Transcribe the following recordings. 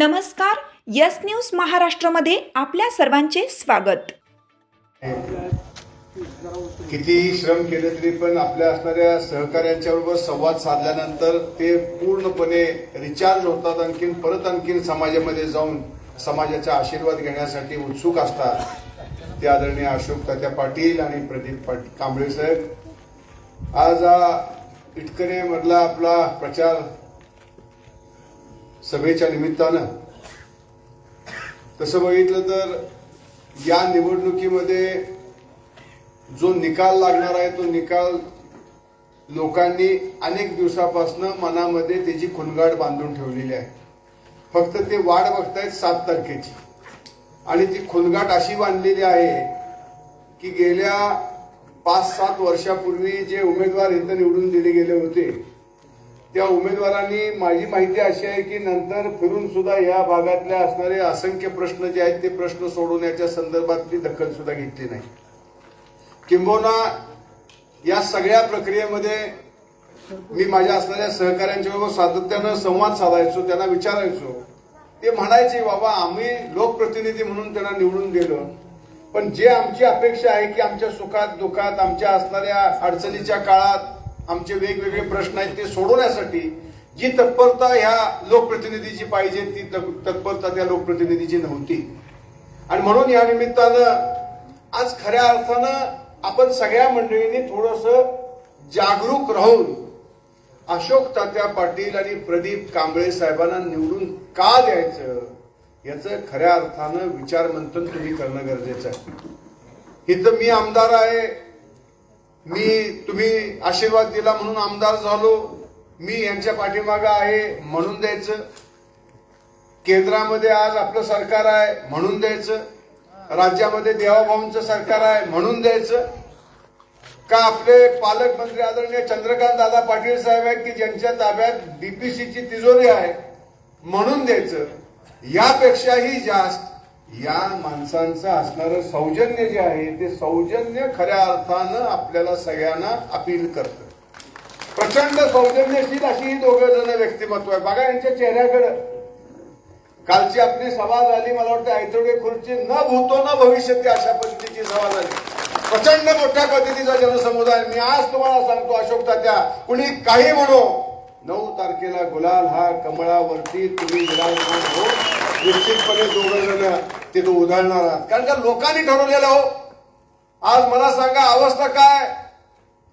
नमस्कार yes news महाराष्ट्रमध्ये आपल्या सर्वांचे स्वागत. कितीही श्रम केले तरी पण आपल्या असणाऱ्या सहकार्यांच्या बरोबर संवाद साधल्यानंतर ते पूर्णपणे रिचार्ज होतात आणखीन परत आणखीन समाजामध्ये जाऊन समाजाचा आशीर्वाद घेण्यासाठी उत्सुक असतात. ते आदरणीय अशोक तात्या पाटील आणि प्रदीप पाटील कांबळे साहेब. आज हा इटकरे मधला आपला प्रचार सभेच्या निमित्तानं. तसं बघितलं तर या निवडणुकीमध्ये जो निकाल लागणार आहे तो निकाल लोकांनी अनेक दिवसापासून मनामध्ये त्याची खुणगाड बांधून ठेवलेली आहे. फक्त ते वाट बघतायत सात तारखेची. आणि ती खुणगाट अशी बांधलेली आहे की गेल्या पाच सात वर्षापूर्वी जे उमेदवार इथं निवडून दिले गेले होते त्या उमेदवारांनी माझी माहिती अशी आहे की नंतर फिरून सुद्धा या भागातल्या असणारे असंख्य प्रश्न जे आहेत ते प्रश्न सोडवण्याच्या संदर्भातली दखल सुद्धा घेतली नाही. किंबहुना या सगळ्या प्रक्रियेमध्ये मी माझ्या असणाऱ्या सहकाऱ्यांच्या बरोबर सातत्यानं संवाद साधायचो त्यांना विचारायचो. ते म्हणायचे बाबा आम्ही लोकप्रतिनिधी म्हणून त्यांना निवडून गेलो पण जे आमची अपेक्षा आहे की आमच्या सुखात दुखात आमच्या असणाऱ्या अडचणीच्या काळात आमचे वेगवेगळे प्रश्न आहेत ते सोडवण्यासाठी जी तत्परता ह्या लोकप्रतिनिधीची पाहिजे ती तत्परता त्या लोकप्रतिनिधीची नव्हती. आणि म्हणून या निमित्तानं आज खऱ्या अर्थानं आपण सगळ्या मंडळींनी थोडस जागरूक राहून अशोक तात्या पाटील आणि प्रदीप कांबळे साहेबांना निवडून का द्यायचं याचं खऱ्या अर्थानं विचारमंथन तुम्ही करणं गरजेचं आहे. इथं मी आमदार आहे मी तुम्ही आशीर्वाद दिला म्हणून आमदार झालो. मी यांच्या पाठीमागं आहे म्हणून द्यायचं. केंद्रामध्ये आज आपलं सरकार आहे म्हणून द्यायचं. राज्यामध्ये देवाभाऊंचं सरकार आहे म्हणून द्यायचं. का आपले पालकमंत्री आदरणीय चंद्रकांत दादा पाटील साहेब आहेत की ज्यांच्या ताब्यात बीपीसीची तिजोरी आहे म्हणून द्यायचं. यापेक्षाही जास्त या माणसांचं असणारं सौजन्य जे आहे ते सौजन्य खऱ्या अर्थानं आपल्याला सगळ्यांना अपील करतं. प्रचंड सौजन्यशील अशी ही दोघं जण व्यक्तिमत्व आहे. बघा यांच्या चेहऱ्याकडं. कालची आपली सभा झाली मला वाटतं ऐतोडे खुर्ची न भूतो न भविष्यती अशा पद्धतीची सभा झाली. प्रचंड मोठ्या पद्धतीचा जनसमुदाय. मी आज तुम्हाला सांगतो अशोक तात्या कुणी काही म्हणो नऊ तारखेला गुलाल हा कमळावरती तुम्ही हो निश्चितपणे दोघं जण तिथं उधळणार आहात. कारण का लोकांनी ठरवलेलं हो. आज मला सांगा अवस्था काय?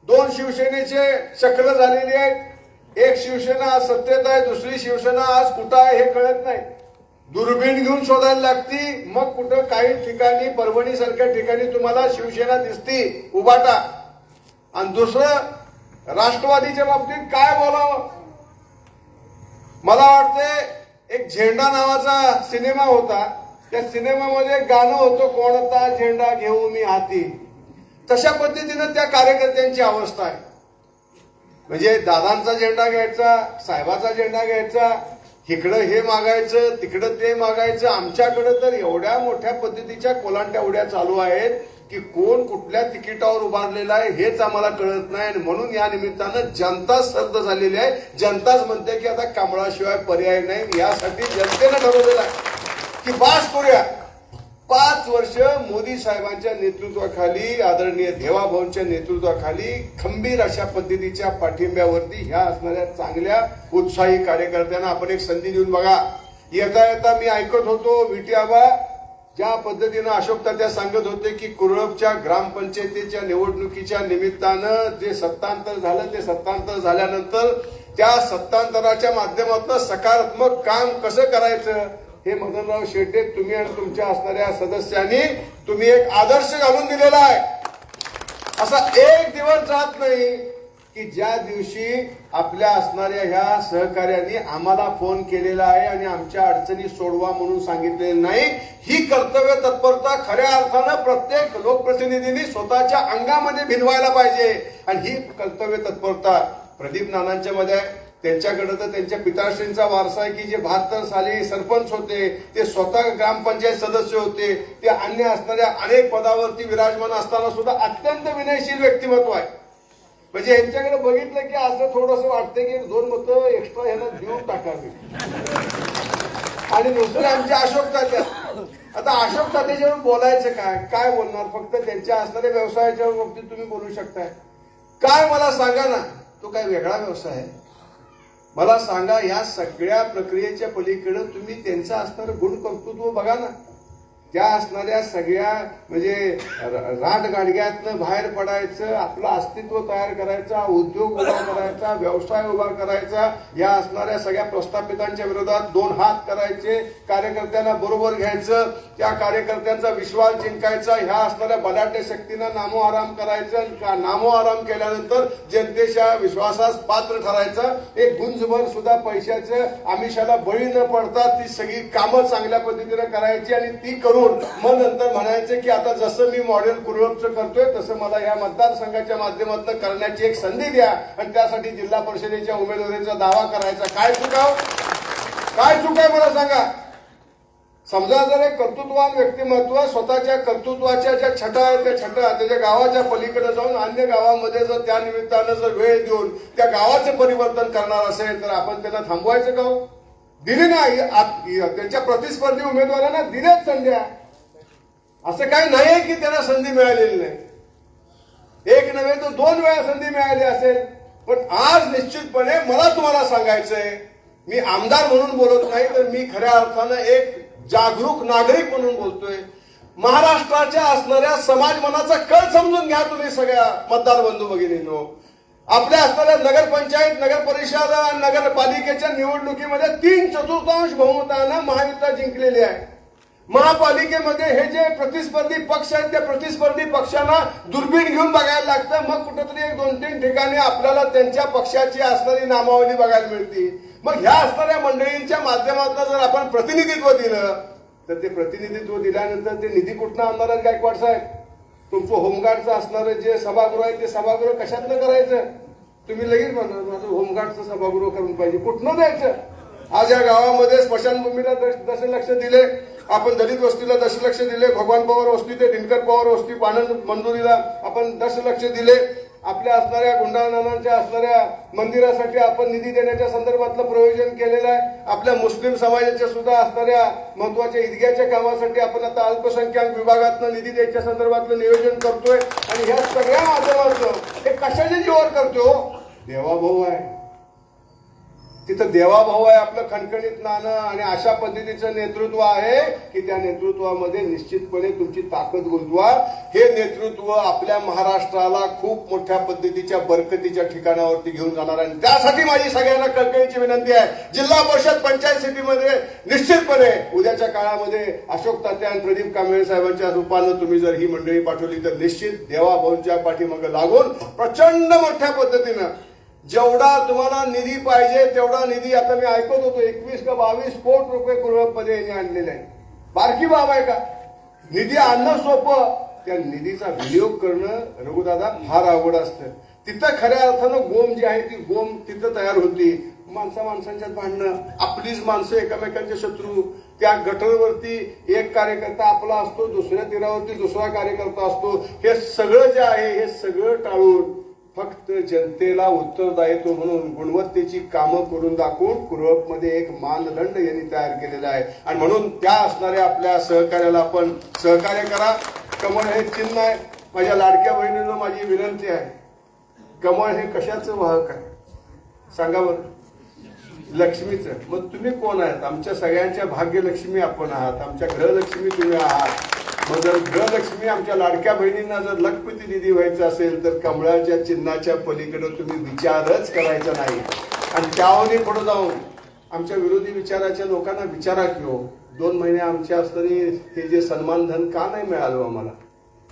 दोन शिवसेनेचे चक्र झालेली आहेत. एक शिवसेना आज सत्तेत आहे दुसरी शिवसेना आज कुठं आहे हे कळत नाही. दुर्बीण घेऊन शोधायला लागती. मग कुठं काही ठिकाणी परभणी सारख्या ठिकाणी तुम्हाला शिवसेना दिसती. उभाटा. आणि दुसरं राष्ट्रवादीच्या बाबतीत काय बोलावं? मला वाटते एक झेंडा नावाचा सिनेमा होता. त्या सिनेमामध्ये गाणं होतं कोणता झेंडा घेऊ मी हाती? तशा पद्धतीनं त्या कार्यकर्त्यांची अवस्था आहे. म्हणजे दादांचा झेंडा घ्यायचा साहेबाचा झेंडा घ्यायचा इकडं हे मागायचं तिकडं ते मागायचं आमच्याकडे तर एवढ्या मोठ्या पद्धतीच्या कोलांट्या उड्या चालू आहेत की कोण कुठल्या तिकिटावर उभारलेला आहे हेच आम्हाला कळत नाही. आणि म्हणून या निमित्तानं जनता सर्द झालेली आहे. जनताच म्हणते की आता कमळाशिवाय पर्याय नाही. यासाठी जनतेनं ठरवलेलं आहे. की बास करूया. पाच वर्ष मोदी साहेबांच्या नेतृत्वाखाली आदरणीय देवाभाऊंच्या नेतृत्वाखाली खंबीर अशा पद्धतीच्या पाठिंब्यावरती ह्या असणाऱ्या चांगल्या उत्साही कार्यकर्त्यांना आपण एक संधी देऊन बघा. येता येता मी ऐकत होतो विटी आबा ज्या पद्धतीनं अशोक तात्या सांगत होते की कुरळपच्या ग्रामपंचायतीच्या निवडणुकीच्या निमित्तानं जे सत्तांतर झालं ते सत्तांतर झाल्यानंतर त्या सत्तांतराच्या माध्यमातून सकारात्मक काम कसं करायचं? हे मदनराव शेटे तुम्ही आणि तुमच्या असणाऱ्या सदस्यांनी तुम्ही एक आदर्श घालून दिलेला आहे. असा एक दिवस जात नाही की ज्या दिवशी आपल्या असणाऱ्या ह्या सहकार्यांनी आम्हाला फोन केलेला आहे आणि आमच्या अडचणी सोडवा म्हणून सांगितलेलं नाही ही कर्तव्य तत्परता खऱ्या अर्थानं प्रत्येक लोकप्रतिनिधींनी स्वतःच्या अंगामध्ये भिनवायला पाहिजे. आणि ही कर्तव्य तत्परता प्रदीप नानांच्या मध्ये आहे. त्यांच्याकडे तर त्यांच्या पिताश्रींचा वारसा आहे की जे बहात्तर साली सरपंच होते ते स्वतः ग्रामपंचायत सदस्य होते ते अन्य असणाऱ्या अनेक पदावरती विराजमान असताना सुद्धा अत्यंत विनयशील व्यक्तिमत्व आहे. म्हणजे यांच्याकडे बघितलं की असं थोडंसं वाटतंय की दोन मतं एक्स्ट्रा ह्याला देऊन टाकावी. आणि दुसरे आमचे अशोक तात्या. आता अशोक तात्याच्यावर बोलायचं काय? काय बोलणार? फक्त त्यांच्या असणाऱ्या व्यवसायाच्या बाबतीत तुम्ही बोलू शकताय. काय मला सांगा ना तो काय वेगळा व्यवसाय आहे. मला सांगा या सगळ्या प्रक्रियेच्या पलीकडे तुम्ही त्यांचं असणारं गुण कर्तृत्व बघा ना. त्या असणाऱ्या सगळ्या म्हणजे राटगाडग्यातनं बाहेर पडायचं आपलं अस्तित्व तयार करायचा उद्योग उभा करायचा व्यवसाय उभा करायचा या असणाऱ्या सगळ्या प्रस्थापितांच्या विरोधात दोन हात करायचे कार्यकर्त्यांना बरोबर घ्यायचं त्या कार्यकर्त्यांचा विश्वास जिंकायचा ह्या असणाऱ्या बलाढ्य शक्तींना नामो आराम करायचं नामो आराम केल्यानंतर जनतेच्या विश्वासास पात्र ठरायचं. एक गुंजभर सुद्धा पैशाचं आमिषाला बळी न पडता ती सगळी कामं चांगल्या पद्धतीने करायची आणि ती करून मग नंतर म्हणायचं की आता जसं मी मॉडेल कुरळपचं करतोय तसं मला या मतदारसंघाच्या माध्यमातून करण्याची एक संधी द्या आणि त्यासाठी जिल्हा परिषदेच्या उमेदवारीचा दावा करायचा. काय चुकाव हो? काय चूक आहे मला सांगा? समजा जर एक कर्तृत्वान व्यक्तिमत्व स्वतःच्या कर्तृत्वाच्या ज्या छटा आहेत त्या छटा त्याच्या गावाच्या पलीकडे जाऊन अन्य गावामध्ये जर त्या निमित्तानं जर वेळ देऊन त्या गावाचं परिवर्तन करणार असेल तर आपण त्यांना थांबवायचं का हो? दिली ना आत- त्यांच्या प्रतिस्पर्धी उमेदवारांना दिल्याच संध्या. असं काही नाही की त्यांना संधी मिळालेली नाही. एक नव्हे तर दोन वेळा संधी मिळाली असेल. पण आज निश्चितपणे मला तुम्हाला सांगायचंय मी आमदार म्हणून बोलत नाही तर मी खऱ्या अर्थानं एक जागरूक नागरिक म्हणून बोलतोय. महाराष्ट्राच्या असणाऱ्या समाज मनाचा कळ समजून घ्या तुम्ही सगळ्या मतदार बंधू भगिनींनो. आपल्या असणाऱ्या नगरपंचायत नगर परिषद आणि नगरपालिकेच्या निवडणुकीमध्ये तीन चतुर्थांश बहुमतानं महायुती जिंकलेली आहे. महापालिकेमध्ये हे जे प्रतिस्पर्धी पक्ष आहेत त्या प्रतिस्पर्धी पक्षांना दुर्बीण घेऊन बघायला लागतं. मग कुठेतरी एक दोन तीन ठिकाणी आपल्याला त्यांच्या पक्षाची असणारी नामावली बघायला मिळते मग ह्या असणाऱ्या मंडळींच्या माध्यमातून जर आपण प्रतिनिधित्व दिलं तर ते प्रतिनिधित्व दिल्यानंतर ते निधी कुठनं आणणार गायकवाड साहेब? तुमचं होमगार्डचं असणारं जे सभागृह आहे ते सभागृह कशातनं करायचं? तुम्ही लगेच म्हणा माझं होमगार्डचं सभागृह करून पाहिजे. कुठनं द्यायचं? आज या गावामध्ये स्मशानभूमीला दश दशलक्ष दिले आपण दलित वस्तीला दशलक्ष दिले भगवान पवार वस्ती ते दिनकर पवार वस्ती पानंद मंजुरीला आपण दशलक्ष दिले आपल्या असणाऱ्या गुंडानानांच्या असणाऱ्या मंदिरासाठी आपण निधी देण्याच्या संदर्भातलं प्रयोजन केलेलं आहे. आपल्या मुस्लिम समाजाच्या सुद्धा असणाऱ्या महत्त्वाच्या ईदग्याच्या कामासाठी आपण आता अल्पसंख्याक विभागातनं निधी द्यायच्या संदर्भातलं नियोजन करतोय. आणि ह्या सगळ्या माध्यमातून हे कशाच्या जीवावर करतो हो? देवाभाऊ आहे. तिथं देवाभाऊ आहे आपलं खणखणीत नाणं आणि अशा पद्धतीचं नेतृत्व आहे की त्या नेतृत्वामध्ये निश्चितपणे तुमची ताकद गुंतवा हे नेतृत्व आपल्या महाराष्ट्राला खूप मोठ्या पद्धतीच्या बरकतीच्या ठिकाणावरती घेऊन जाणार आहे. आणि त्यासाठी माझी सगळ्यांना कळकळीची विनंती आहे. जिल्हा परिषद पंचायत समितीमध्ये निश्चितपणे उद्याच्या काळामध्ये अशोक तात्या आणि प्रदीप कांबळे साहेबांच्या रूपानं तुम्ही जर ही मंडळी पाठवली तर निश्चित देवाभाऊंच्या पाठीमागे लागून प्रचंड मोठ्या पद्धतीनं जेवढा तुम्हाला निधी पाहिजे तेवढा निधी आता मी ऐकत होतो एकवीस का बावीस कोट रुपये कुलपमध्ये यांनी आणलेले आहे बारकी बाब आहे का? निधी आणणं सोपं त्या निधीचा विनियोग करणं रघुदादा फार अवघड असतं. तिथं खऱ्या अर्थानं गोम जी आहे ती गोम तिथं तयार होती. माणसा माणसांच्यात भांडणं आपलीच माणसं एकमेकांचे शत्रू. त्या गटरवरती एक कार्यकर्ता आपला असतो दुसऱ्या तीरावरती दुसरा कार्यकर्ता असतो. हे सगळं जे आहे हे सगळं टाळून फक्त जनतेला उत्तरदायित्व म्हणून गुणवत्तेची कामं करून दाखवून कुरवपमध्ये एक मानदंड यांनी तयार केलेला आहे. आणि म्हणून त्या असणाऱ्या आपल्या सहकार्याला आपण सहकार्य करा. कमळ हे चिन्ह आहे. माझ्या लाडक्या बहिणीनं माझी विनंती आहे. कमळ हे कशाचं वाहक आहे? सांगा बरं. लक्ष्मीचं. मग तुम्ही कोण आहात? आमच्या सगळ्यांच्या भाग्यलक्ष्मी आपण आहात. आमच्या ग्रहलक्ष्मी तुम्ही आहात. मग जर गृहलक्ष्मी आमच्या लाडक्या बहिणींना जर लखपती दिदी व्हायचं असेल तर कमळाच्या चिन्हाच्या पलीकडे तुम्ही विचारच करायचा नाही. आणि त्यावरही पुढे जाऊन आमच्या विरोधी विचाराच्या लोकांना विचारा की हो दोन महिने आमच्या असताना हे जे सन्मानधन का नाही मिळालं आम्हाला?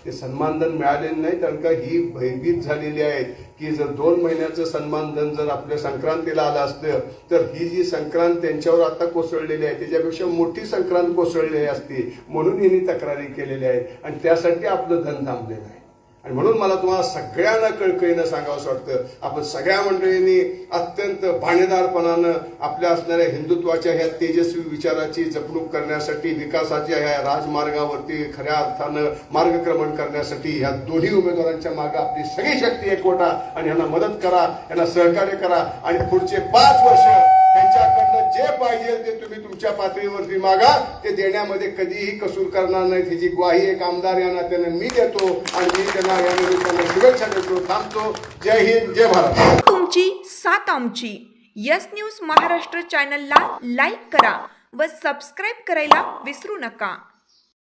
ते सन्मानधन मिळालेलं नाही कारण का ही भयभीत झालेली आहे की जर दोन महिन्याचं सन्मानधन जर आपल्या संक्रांतीला आलं असतं तर ही जी संक्रांत त्यांच्यावर आता कोसळलेली आहे त्याच्यापेक्षा मोठी संक्रांत कोसळलेली असते म्हणून यांनी तक्रारी केलेल्या आहेत. आणि त्यासाठी आपलं धन थांबलेलं आहे. आणि म्हणून मला तुम्हाला सगळ्यांना कळकळीनं सांगावंसं वाटतं. आपण सगळ्या मंडळींनी अत्यंत भाणेदारपणानं आपल्या असणाऱ्या हिंदुत्वाच्या ह्या तेजस्वी विचाराची जपणूक करण्यासाठी विकासाच्या ह्या राजमार्गावरती खऱ्या अर्थानं मार्गक्रमण करण्यासाठी ह्या दोन्ही उमेदवारांच्या मागे आपली सगळी शक्ती एकवटा आणि यांना मदत करा यांना सहकार्य करा आणि पुढचे पाच वर्ष त्यांच्याकडनं तुम्ही तुमच्या पातळीवरती मागा ते देण्यामध्ये कधीही कसूर करणार नाही त्याची ग्वाही एक आमदार या नात्याने मी देतो आणि मी त्यांना या निमित्ताने शुभेच्छा देतो थांबतो. जय हिंद जय भारत. तुमची सात आमची. यस न्यूज महाराष्ट्र चॅनलला लाईक करा व सबस्क्राईब करायला विसरू नका.